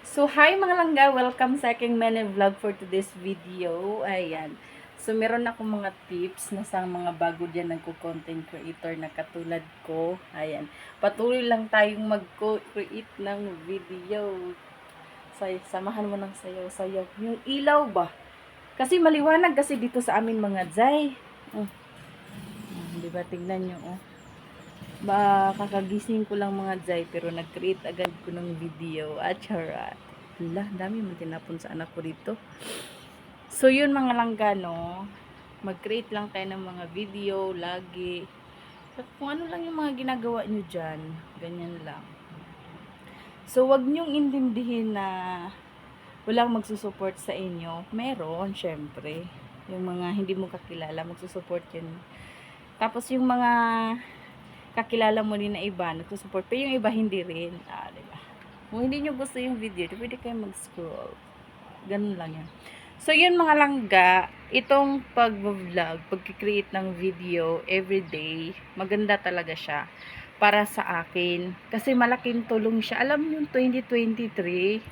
So, hi mga langga! Welcome sa aking mini vlog for today's video. Ayan. So, meron ako mga tips na sa mga bago dyan nagko-content creator na katulad ko. Ayan. Patuloy lang tayong mag-create ng video. Say, samahan mo ng sayaw-sayaw. Yung ilaw ba? Kasi maliwanag kasi dito sa amin mga jay. Oh. Oh, di ba? Tingnan nyo, oh. Ba, kakagising ko lang mga jay, pero nag-create agad ko ng video. At charat. Hala, dami mo tinapon sa anak ko dito. So, yun mga langgano, mag-create lang tayo ng mga video, lagi. So, kung ano lang yung mga ginagawa nyo dyan, ganyan lang. So, wag nyong intindihin na walang magsusupport sa inyo. Meron, syempre. Yung mga hindi mo kakilala, magsusupport yun. Tapos, yung mga kakilala mo din na iba, nagsusupport. Pero yung iba, hindi rin. Ah, diba? Kung hindi nyo gusto yung video, pwede kayo mag-scroll. Ganun lang yan. So, yun mga langga, itong pag-vlog, pag-create ng video everyday, maganda talaga siya para sa akin. Kasi malaking tulong siya. Alam nyo, 2023,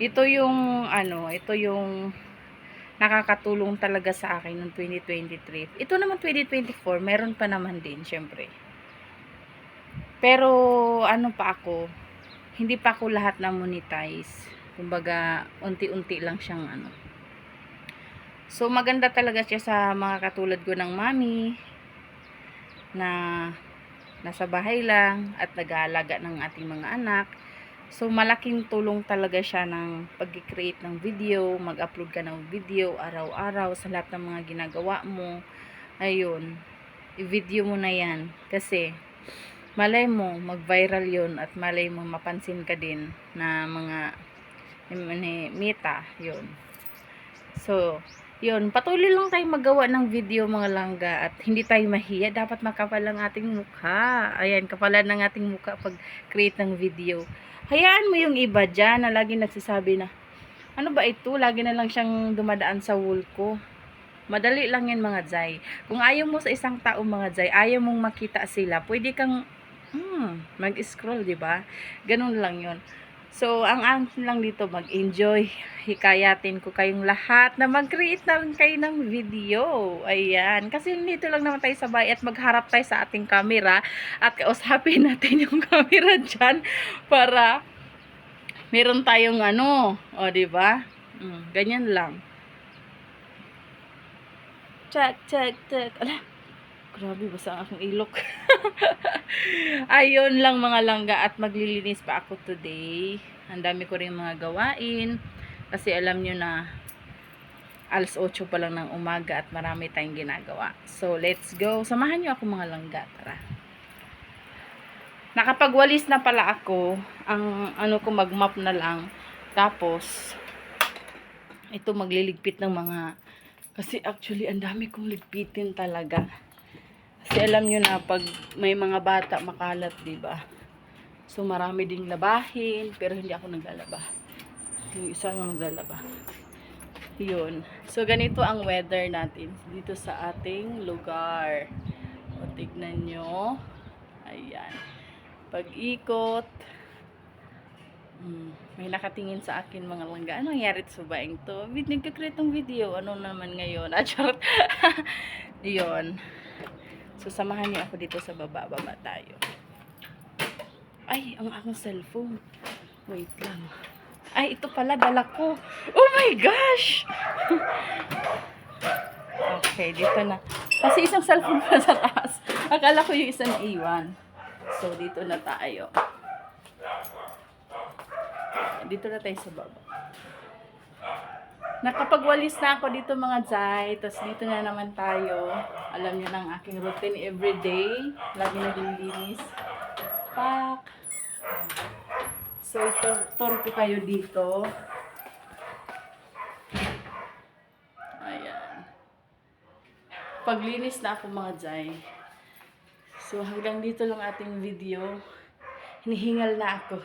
ito yung, ano, ito yung nakakatulong talaga sa akin ng 2023. Ito naman 2024, meron pa naman din, syempre. Pero, ano pa ako, hindi pa ako lahat na monetize. Kumbaga, unti-unti lang siyang ano. So, maganda talaga siya sa mga katulad ko ng mami na nasa bahay lang at nag-aalaga ng ating mga anak. So, malaking tulong talaga siya ng pag-create ng video, mag-upload ka ng video araw-araw sa lahat ng mga ginagawa mo. Ayun, i-video mo na yan. Kasi, malay mo, mag-viral yun at malay mo, mapansin ka din na mga ni Mita, yun. So, yun, patuloy lang tayo magawa ng video mga langga at hindi tayo mahiya. Dapat makapal ang ating mukha. Ayan, kapalan ng ating mukha pag create ng video. Hayaan mo yung iba dyan na lagi nagsasabi na, ano ba ito? Lagi na lang siyang dumadaan sa wall ko. Madali lang yan mga jay. Kung ayaw mo sa isang tao mga jay, ayaw mong makita sila, pwede kang hmm, mag-scroll, ba? Ganun lang yon So, ang akin lang dito, mag-enjoy. Hikayatin ko kayong lahat na mag-create na lang kayo ng video. Ayan. Kasi dito lang naman tayo sa bahay at magharap tayo sa ating camera at kausapin natin yung camera dyan para meron tayong ano. O, di ba? Mm, ganyan lang. Check, check, check. Ala, grabe, basa ang aking ilok. Ayun lang mga langga at maglilinis pa ako today. Ang dami ko rin mga gawain. Kasi alam nyo na alas 8 pa lang ng umaga at marami tayong ginagawa. So, let's go. Samahan nyo ako mga langga. Tara. Nakapagwalis na pala ako. Ang ano ko magmap na lang. Tapos, ito magliligpit ng mga kasi actually ang dami kong ligpitin talaga. Kasi alam nyo na pag may mga bata makalat, 'di ba? So marami ding labahin, pero hindi ako naglalaba. Yung isa nga naglalaba. Yun. So ganito ang weather natin dito sa ating lugar. O tignan nyo. Ayan. Pag-ikot. Hmm, may nakatingin sa akin mga langga. Ano nangyari sa baeng to? Nagkakreate ng video. Ano naman ngayon? Ah, charot. Yun. So, samahan niyo ako dito sa baba. Baba tayo. Ay, ang aking cellphone. Wait lang. Ay, ito pala. Dala ko. Oh my gosh! okay, dito na. Kasi isang cellphone pa sa taas. Akala ko yung isa na iwan. So, dito na tayo. Dito na tayo sa baba. Nakapagwalis na ako dito mga Zay. Tapos dito na naman tayo. Alam niyo ng aking routine everyday. Lagi na dinilis. Pak. So, ito, tour ko kayo dito. Ayan. Paglinis na ako mga Zay. So, hanggang dito lang ating video. Hinihingal na ako.